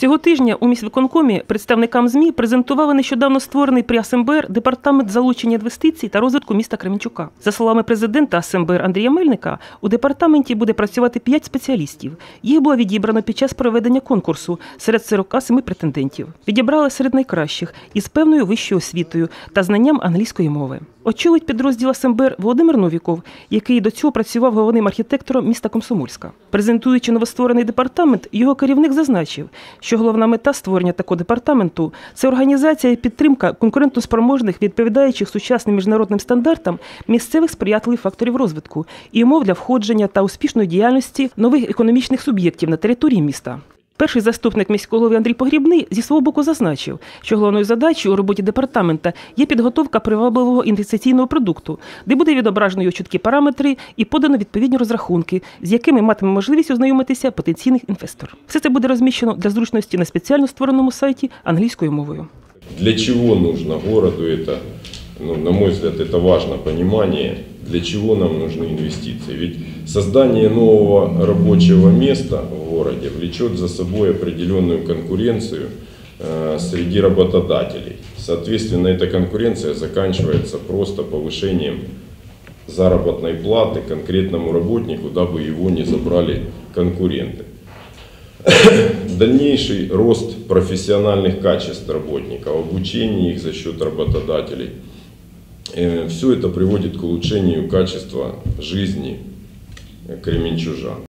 Цього тижня у міськвиконкомі представникам ЗМІ презентували нещодавно створений при АСМБР департамент залучення інвестицій та розвитку міста Кременчука. За словами президента АСМБР Андрія Мельника, у департаменті буде працювати 5 спеціалістів. Їх було відібрано під час проведення конкурсу серед 47 претендентів. Відібрали серед найкращих із певною вищою освітою та знанням англійської мови. Очолить підрозділ АСМБР Володимир Новіков, який до цього працював головним архітектором міста Комсомольська. Презентуючи новостворений департамент, його керівник зазначив, що головна мета створення такого департаменту це організація і підтримка конкурентоспроможних, відповідаючих сучасним міжнародним стандартам місцевих сприятливих факторів розвитку і умов для входження та успішної діяльності нових економічних суб'єктів на території міста. Перший заступник міського голови Андрій Погрібний зі свого боку зазначив, що головною задачею у роботі департамента є підготовка привабливого інвестиційного продукту, де буде відображено його чіткі параметри і подано відповідні розрахунки, з якими матиме можливість ознайомитися потенційний інвестор. Все це буде розміщено для зручності на спеціально створеному сайті англійською мовою. Для чего нужно городу это, ну, на мой взгляд, это важно понимание, для чего нам нужны инвестиции. Ведь создание нового рабочего места в городе влечет за собой определенную конкуренцию э, среди работодателей. Соответственно, эта конкуренция заканчивается просто повышением заработной платы конкретному работнику, дабы его не забрали конкуренты. Дальнейший рост профессиональных качеств работников, обучение их за счет работодателей. Все это приводит к улучшению качества жизни кременчужан.